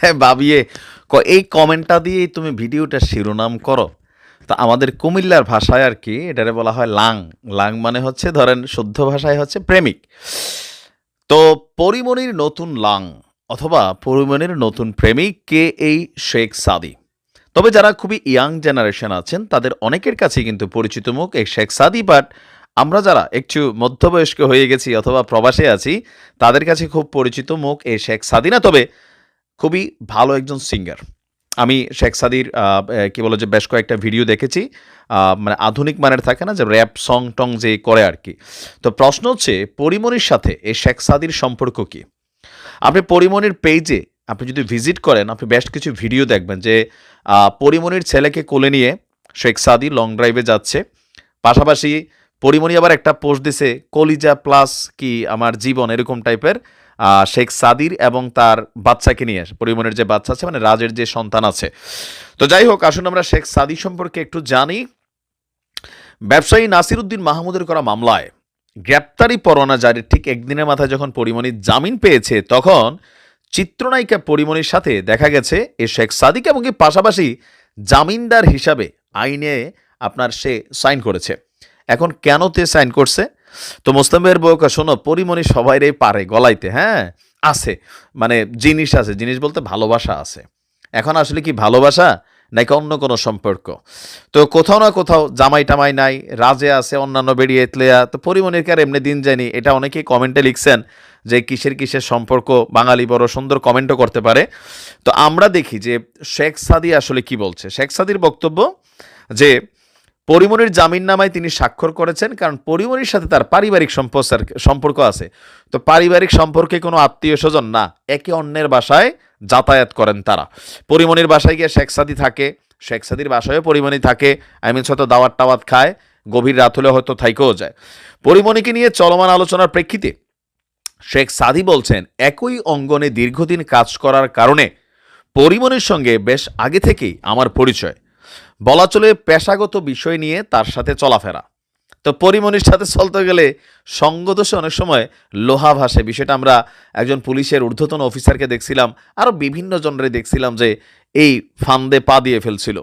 হ্যাঁ ভাবিয়ে ক- এই কমেন্টটা দিয়েই তুমি ভিডিওটা শিরোনাম করো। তা আমাদের কুমিল্লার ভাষায় আর কি, এটারে বলা হয় লাং। লাং মানে হচ্ছে, ধরেন শুদ্ধ ভাষায় হচ্ছে প্রেমিক। তো পরিমণির নতুন লাং অথবা পরিমণির নতুন প্রেমিক কে এই শেখ সাদি? তবে যারা খুবই ইয়াং জেনারেশন আছেন, তাদের অনেকের কাছেই কিন্তু পরিচিত মুখ এই শেখ সাদি, বাট আমরা যারা একটু মধ্যবয়স্ক হয়ে গেছি অথবা প্রবাসে আছি, তাদের কাছে খুব পরিচিত মুখ এই শেখ সাদিনা তবে খুবই ভালো একজন সিঙ্গার আমি শেখ সাদির কি বলে যে বেশ কয়েকটা ভিডিও দেখেছি মানে আধুনিক মানের থাকে না যে র্যাপ সং টং যে করে আর কি। তো প্রশ্ন হচ্ছে পরিমণির সাথে এই শেখ সাদির সম্পর্ক কি? আপনি পরিমণির পেজে আপনি যদি ভিজিট করেন, আপনি বেশ কিছু ভিডিও দেখবেন যে পরিমণির ছেলেকে কোলে নিয়ে শেখ সাদি লং ড্রাইভে যাচ্ছে। পাশাপাশি পরিমণি আবার একটা পোস্ট দিছে, কলিজা প্লাস কি আমার জীবন, এরকম টাইপের শেখ সাদির এবং তার বাচ্চাকে নিয়ে, পরিমণের যে বাচ্চা আছে মানে রাজের যে সন্তান আছে। তো যাই হোক, আসুন আমরা শেখ সাদি সম্পর্কে একটু জানি। ব্যবসায়ী নাসির উদ্দিন মাহমুদের করা মামলায় গ্রেপ্তারি পরোয়ানা জারির ঠিক একদিনের মাথায় যখন পরিমণি জামিন পেয়েছে, তখন চিত্রনায়িকা পরিমণির সাথে দেখা গেছে এ শেখ সাদিক এবং কি পাশাপাশি জামিনদার হিসাবে আইনে আপনার সে সাইন করেছে। এখন কেন তে সাইন করছে? তো মোস্তামের বউকা শোনো, পরিমণি সবাইরে পারে গলাইতে হ্যাঁ? আছে। মানে জিনিস আছে, জিনিস বলতে ভালোবাসা আছে। এখন আসলে কি ভালোবাসা নাকি অন্য কোনো সম্পর্ক? তো কোথাও না কোথাও জামাই টামাই নাই, রাজে আছে, অন্যান্য বেরিয়ে এতলেয়া তো পরিমণির কার এমনি দিন জানি এটা অনেকেই কমেন্টে লিখছেন যে কিসের কিসের সম্পর্ক, বাঙালি বড় সুন্দর কমেন্টও করতে পারে। তো আমরা দেখি যে শেখ সাদি আসলে কি বলছে? শেখ সাদির বক্তব্য যে পরিমণির জামিন নামায় তিনি স্বাক্ষর করেছেন, কারণ পরিমণির সাথে তার পারিবারিক সম্পর্ক- আছে। তো পারিবারিক সম্পর্কে কোনো আত্মীয় স্বজন না, একে অন্যের বাসায় যাতায়াত করেন তারা। পরিমণির বাসায় গিয়ে শেখ সাদি থাকে, শেখ সাদির বাসায়ও পরিমণি থাকে, আই মিনস হয়তো দাওয়াত টাওয়াত খায়, গভীর রাত হলে হয়তো থাইকেও যায়। পরিমণিকে নিয়ে চলমান আলোচনার প্রেক্ষিতে শেখ সাদি বলছেন, একই অঙ্গনে দীর্ঘদিন কাজ করার কারণে পরিমণির সঙ্গে বেশ আগে থেকেই আমার পরিচয়। বলা চলে পেশাগত বিষয় নিয়ে তার সাথে চলাফেরা। তো পরিমণির সাথে চলতে গেলে সঙ্গদোষে অনেক সময় লোহা ভাসে। বিষয়টা আমরা একজন পুলিশের ঊর্ধ্বতন অফিসারকে দেখছিলাম, আরও বিভিন্ন জনরে দেখছিলাম যে এই ফান্দে পা দিয়ে ফেলছিল।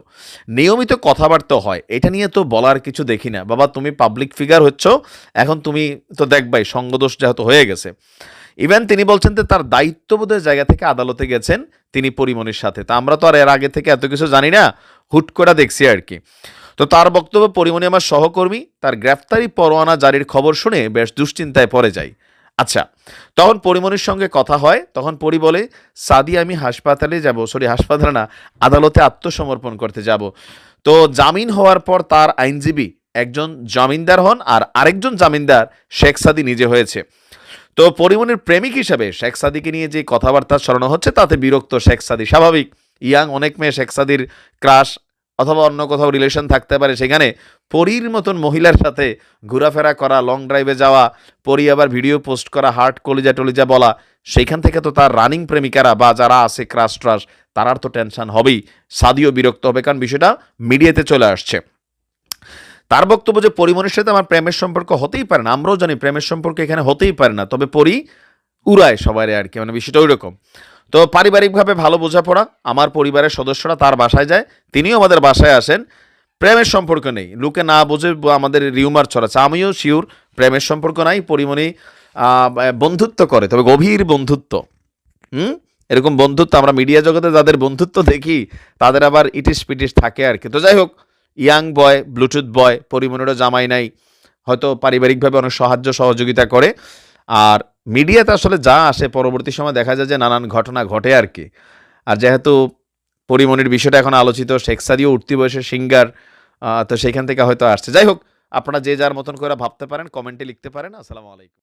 নিয়মিত কথাবার্তা হয়, এটা নিয়ে তো বলার কিছু দেখি না। বাবা, তুমি পাবলিক ফিগার হচ্ছ, এখন তুমি তো দেখবাই, সঙ্গদোষ যেহেতু হয়ে গেছে। ইভেন তিনি বলছেন যে তার দায়িত্ববোধের জায়গা থেকে আদালতে গেছেন তিনি পরিমণির সাথে। তা আমরা তো আর এর আগে থেকে এত কিছু জানি না, হুট করে দেখছি আর কি। তো তার বক্তব্য পরিমণি আমার সহকর্মী, তার গ্রেফতারি পরোয়ানা জারির খবর শুনে বেশ দুশ্চিন্তায় পড়ে যায়। আচ্ছা তখন পরিমণির সঙ্গে কথা হয়, তখন পরি বলে, সাদি, আমি হাসপাতালে যাব। সরি, হাসপাতালে না, আদালতে আত্মসমর্পণ করতে যাব। তো জামিন হওয়ার পর তার আইনজীবী একজন জামিনদার হন আর আরেকজন জামিনদার শেখ সাদি নিজে হয়েছে। তো পরিমণের প্রেমিক হিসাবে শেখ সাদিকে নিয়ে যে কথাবার্তা ছড়ানো হচ্ছে, তাতে বিরক্ত শেখ সাদি। স্বাভাবিক, ইয়াং অনেক মেয়ে শেখ সাদির ক্রাশ অথবা অন্য কোথাও রিলেশন থাকতে পারে। সেখানে পরীর মতন মহিলার সাথে ঘোরাফেরা করা লং ড্রাইভে যাওয়া, পরি আবার ভিডিও পোস্ট করা হার্ট কলিজা টলিজা বলা সেইখান থেকে তো তার রানিং প্রেমিকারা বা যারা আছে ক্রাশ ট্রাশ, তারার তো টেনশন হবেই। সাদিও বিরক্ত হবে, কারণ বিষয়টা মিডিয়াতে চলে আসছে। তার বক্তব্য যে পরিমণের সাথে আমার প্রেমের সম্পর্ক হতেই পারে না, আমরাও জানি প্রেমের সম্পর্ক এখানে হতেই পারে না, তবে পরি উড়ায় সবাই আর কি মানে বিষয়টা ওই রকম তো পারিবারিকভাবে ভালো বোঝাপড়া, আমার পরিবারের সদস্যরা তার বাসায় যায়, তিনিও আমাদের বাসায় আসেন, প্রেমের সম্পর্ক নেই, লোকে না বোঝে আমাদের রিউমার ছড়াচ্ছে, আমিও শিওর প্রেমের সম্পর্ক নাই, পরিমণি বন্ধুত্ব করে, তবে গভীর বন্ধুত্ব, হুম? এরকম বন্ধুত্ব আমরা মিডিয়া জগতে যাদের বন্ধুত্ব দেখি, তাদের আবার ইটিস পিটিস থাকে আর কি। তো যাই হোক ইয়াং বয়, ব্লুটুথ বয় পরিমণেরও জামাই নাই, হয়তো পারিবারিকভাবে অনেক সাহায্য, সহযোগিতা করে। আর মিডিয়াতে আসলে যা আসে, পরবর্তী সময় দেখা যায় যে নানান ঘটনা ঘটে আর কি। আর যেহেতু পরিমণির বিষয়টা এখন আলোচিত, শেখ সাদিও উঠতি বয়সের সিঙ্গার তো সেখান থেকে হয়তো আসছে। যাই হোক, আপনারা যে যার মতন করে ভাবতে পারেন, কমেন্টে লিখতে পারেন। আসসালামু আলাইকুম।